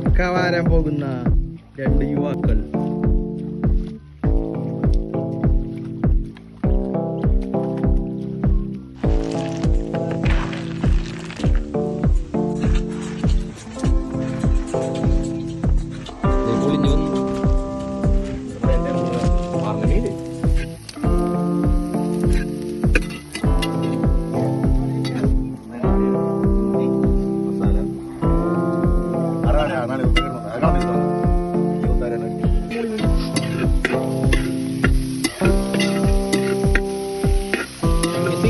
ചക്ക വാരാൻ പോകുന്ന രണ്ട് യുവാക്കൾ.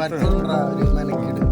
ആ നീ